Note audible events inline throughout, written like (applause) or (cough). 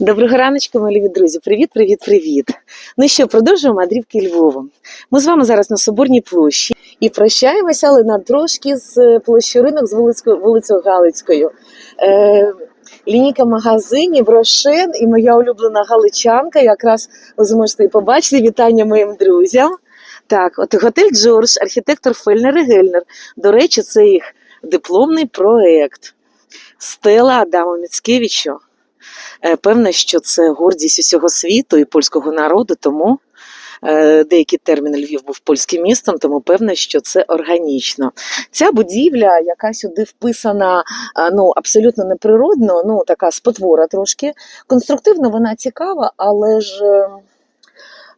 Доброго раночку, мої любі друзі. Привіт, привіт, привіт. Ну що, продовжуємо мандрівки Львовом. Ми з вами зараз на Соборній площі і прощаємося, але на трошки з площі ринок з вулицею, вулицею Галицькою. Е, лінійка магазинів, Рошен і моя улюблена галичанка. Якраз ви зможете і побачити. Вітання моїм друзям. Так, от готель Джордж, архітектор Фельнер і Гельнер. До речі, це їх дипломний проект. Стела Адама Міцкевича. Е, Певне, що це гордість усього світу і польського народу, тому е, деякий термін Львів був польським містом, тому певне, що це органічно. Ця будівля, яка сюди вписана ну, абсолютно неприродно, ну така спотвора трошки. Конструктивно вона цікава, але ж. е,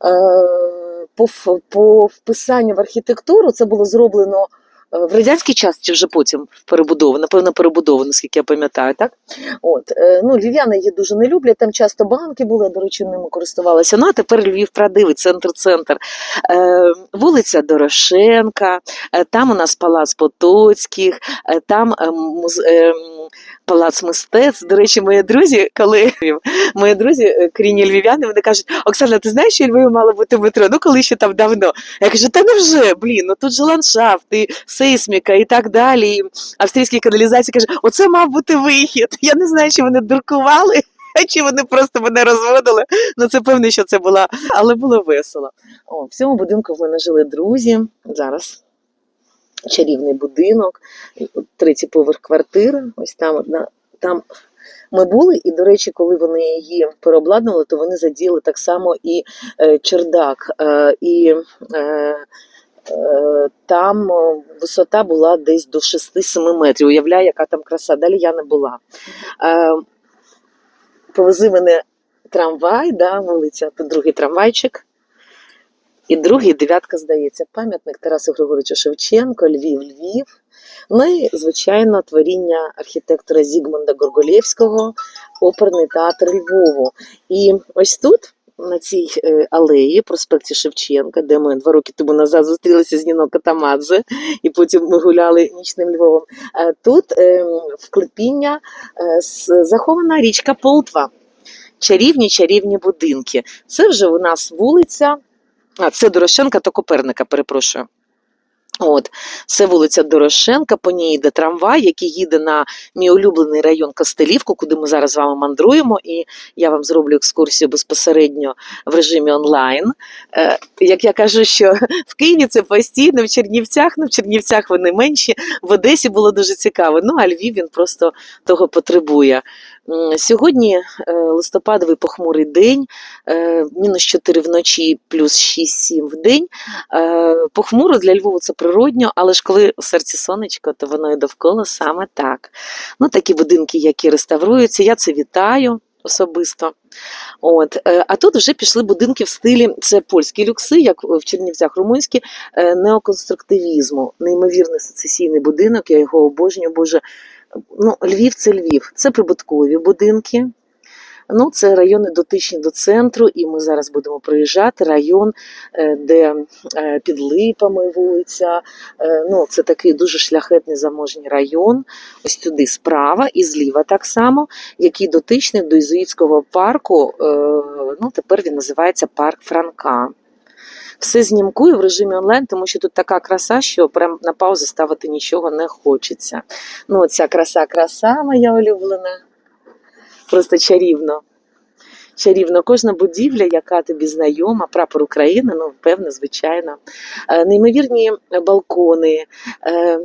е, По, по вписанню в архітектуру це було зроблено е, в радянський час чи вже потім перебудовано, напевно, перебудовано, наскільки я пам'ятаю, так? От, е, ну, львів'яни її дуже не люблять, там часто банки були, до речі, ними користувалася. Ну, а тепер Львів правдивий, центр-центр. Е, вулиця Дорошенка, е, там у нас палац Потоцьких, е, там е, муз, е, м, палац мистецтв. До речі, мої друзі, коли мої друзі, е, корінні львів'яни, вони кажуть: Оксана, ти знаєш, що Львові мало бути метро? Ну, коли ще там давно. Я кажу, та невже, блін, ну тут же ландшафт, і сейсміка і так далі. І австрійські каналізації каже, оце мав бути вихід. Я не знаю, чи вони дуркували. Чи вони просто мене розводили? Ну це певне, що це була, але було весело. О, в цьому будинку в мене жили друзі. Зараз чарівний будинок, третій поверх квартири. Ось там одна там. Ми були, і, до речі, коли вони її переобладнували, то вони задіяли так само і е, чердак. Е, і е, там висота була десь до 6-7 метрів. Уявляю, яка там краса. Далі я не була. Повези мене трамвай, да, вулиця, другий трамвайчик. І другий дев'ятка, здається, пам'ятник Тарасу Григоровичу Шевченко, Львів, Львів. Ну і, звичайно, творіння архітектора Зігмунда Горголєвського, оперний театр Львову. І ось тут, на цій е, алеї, проспекті Шевченка, де ми два роки тому назад зустрілися з Ніно Катамадзе, і потім ми гуляли нічним Львовом. е, Тут е, вклепіння е, захована річка Полтва. Чарівні чарівні будинки. Це вже у нас вулиця. А, це Дорошенка та Коперника, перепрошую. От, це вулиця Дорошенка, по ній йде трамвай, який їде на мій улюблений район Костелівку, куди ми зараз з вами мандруємо. І я вам зроблю екскурсію безпосередньо в режимі онлайн. Е, як я кажу, що в Києві це постійно, в Чернівцях, ну в Чернівцях вони менші, в Одесі було дуже цікаво. Ну а Львів він просто того потребує. Сьогодні е, листопадовий похмурий день, е, мінус 4 вночі, плюс 6-7 в день. Е, Похмуро для Львову це природньо, але ж коли у серці сонечко, то воно і довкола саме так. Ну, такі будинки, які реставруються, я це вітаю особисто. От. А тут вже пішли будинки в стилі, це польські люкси, як в Чернівцях румунські, неоконструктивізму. Неймовірний сецесійний будинок, я його обожнюю, боже. Ну, Львів це Львів, це прибуткові будинки. Ну, це райони дотичні до центру, і ми зараз будемо проїжджати. Район, е, де е, під липами вулиця. Е, Ну, це такий дуже шляхетний заможній район. Ось туди справа і зліва так само, який дотичний до ізуїтського парку. Ну, тепер він називається Парк Франка. Все знімкую в режимі онлайн, тому що тут така краса, що прям на паузу ставити нічого не хочеться. Ну, ця краса-краса моя улюблена. Просто чарівно. Чарівно, кожна будівля, яка тобі знайома, прапор України, ну, певно, звичайно. Е, Неймовірні балкони. Е,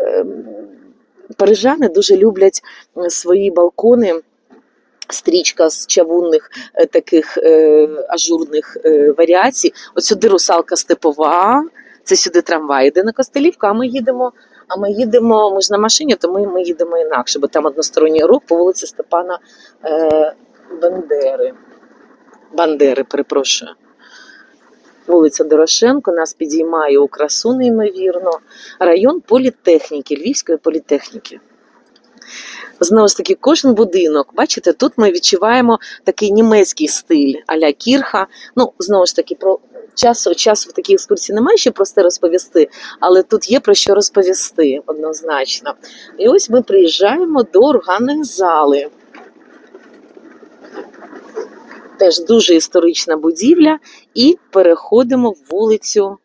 е, Парижани дуже люблять свої балкони. Стрічка з чавунних е, таких е, ажурних е, варіацій. От сюди русалка степова, це сюди трамвай йде на Костелівку, а ми їдемо. А ми їдемо, ми ж на машині, то ми, ми їдемо інакше, бо там односторонній рух по вулиці Степана е, Бандери. Бандери, перепрошую. Вулиця Дорошенко нас підіймає у красу неймовірно. Район політехніки, Львівської політехніки. Знову ж таки, кожен будинок, бачите, тут ми відчуваємо такий німецький стиль а-ля кірха. Ну, знову ж таки, про часу, часу в такій екскурсії немає що про це розповісти, але тут є про що розповісти однозначно. І ось ми приїжджаємо до органної зали. теж дуже історична будівля, і переходимо вулицю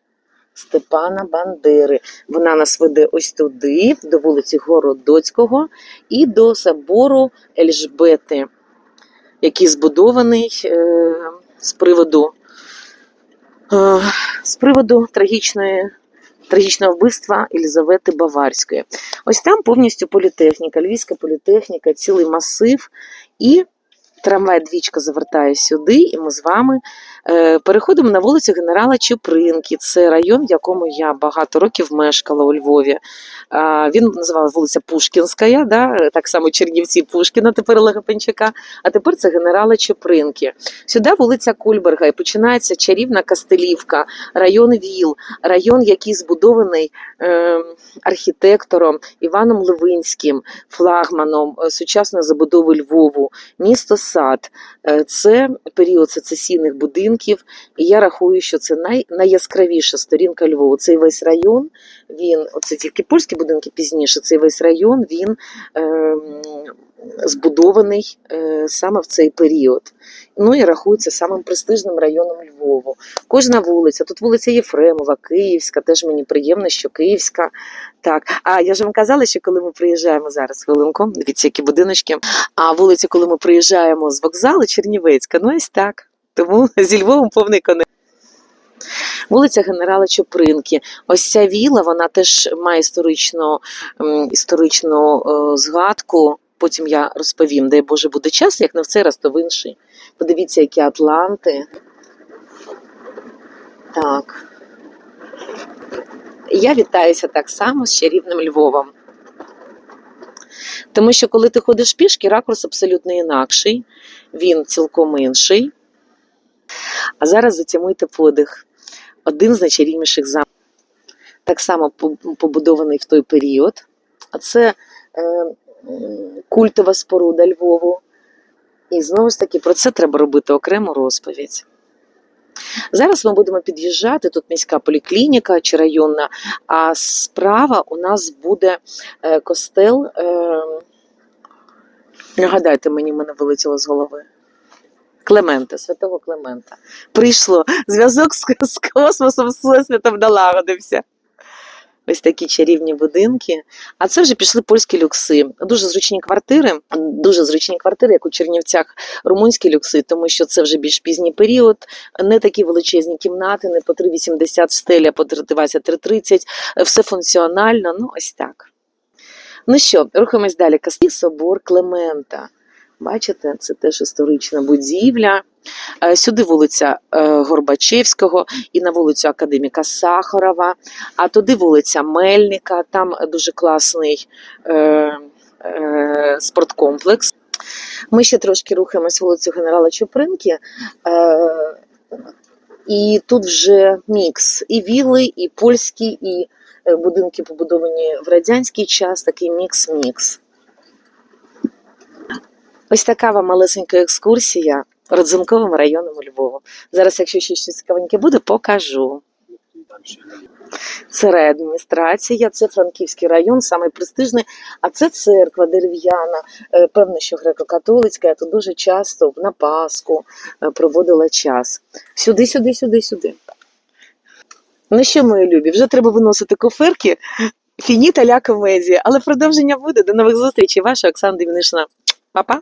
Степана Бандери. Вона нас веде ось туди, до вулиці Городоцького і до собору Ельжбети, який збудований е, з приводу, е, з приводу трагічної. Трагічного вбивства Елізавети Баварської. Ось там повністю політехніка, Львівська політехніка, цілий масив, і трамвай-двічка завертає сюди, і ми з вами переходимо на вулицю генерала Чупринки. Це район, в якому я багато років мешкала у Львові. Він називав вулиця Пушкінська, да? так само Чернівці Пушкіна, тепер Олега а тепер це генерала Чупринки. Сюди вулиця Кульберга і починається чарівна Кастелівка, район Віл, район, який збудований е, архітектором Іваном Левинським, флагманом е, сучасної забудови Львову, місто Сад. Е, Це період сецесійних будинків, і я рахую, що це най, найяскравіша сторінка Львову. Цей весь район, він, оце тільки польські будинки пізніше, цей весь район він е, збудований е, саме в цей період. Ну і рахується самим престижним районом Львову. Кожна вулиця, тут вулиця Єфремова, Київська, теж мені приємно, що Київська. Так, а я ж вам казала, що коли ми приїжджаємо зараз хвилинку, дивіться, які будиночки. А вулиця, коли ми приїжджаємо з вокзалу Чернівецька, ну ось так. Тому (laughs) зі Львовом повний конець. Вулиця генерала Чопринки. Ось ця віла, вона теж має історичну, історичну е, згадку. Потім я розповім, дай Боже буде час, як не в цей раз, то в інший. Подивіться, які Атланти. Так. Я вітаюся так само з чарівним Львовом. Тому що коли ти ходиш пішки, ракурс абсолютно інакший, він цілком інший. А зараз затямуйте подих. Один з найчарівніших замків. Так само побудований в той період. А це е, культова споруда Львову. І знову ж таки, про це треба робити окрему розповідь. Зараз ми будемо під'їжджати, тут міська поліклініка чи районна, а справа у нас буде е, костел. Е, нагадайте мені, мене вилетіло з голови. Клемента, святого Клемента. Прийшло. Зв'язок з, з космосом, з всесвітом налагодився. Ось такі чарівні будинки. А це вже пішли польські люкси. Дуже зручні квартири, дуже зручні квартири, як у Чернівцях, румунські люкси, тому що це вже більш пізній період, не такі величезні кімнати, не по 3,80 стеля, по 3,20, 3,30, все функціонально, ну ось так. Ну що, рухаємось далі. Кастій собор Клемента. Бачите, це теж історична будівля. Е, Сюди вулиця е, Горбачевського і на вулицю Академіка Сахарова, а туди вулиця Мельника, там дуже класний е, спорткомплекс. Ми ще трошки рухаємось вулицю Генерала Чупринки. І тут вже мікс. І віли, і польські, і будинки побудовані в радянський час, такий мікс-мікс. Ось така вам малесенька екскурсія родзинковим районом Львова. Зараз, якщо ще щось цікавеньке буде, покажу. Це реадміністрація, це Франківський район, самий престижний, а це церква дерев'яна, е, певно, що греко-католицька, я тут дуже часто на Пасху е, проводила час. Сюди, сюди, сюди, сюди. Ну що, мої любі, вже треба виносити коферки. Фініта ля комедія, але продовження буде. До нових зустрічей. Ваша Оксана Демінишна. Па-па.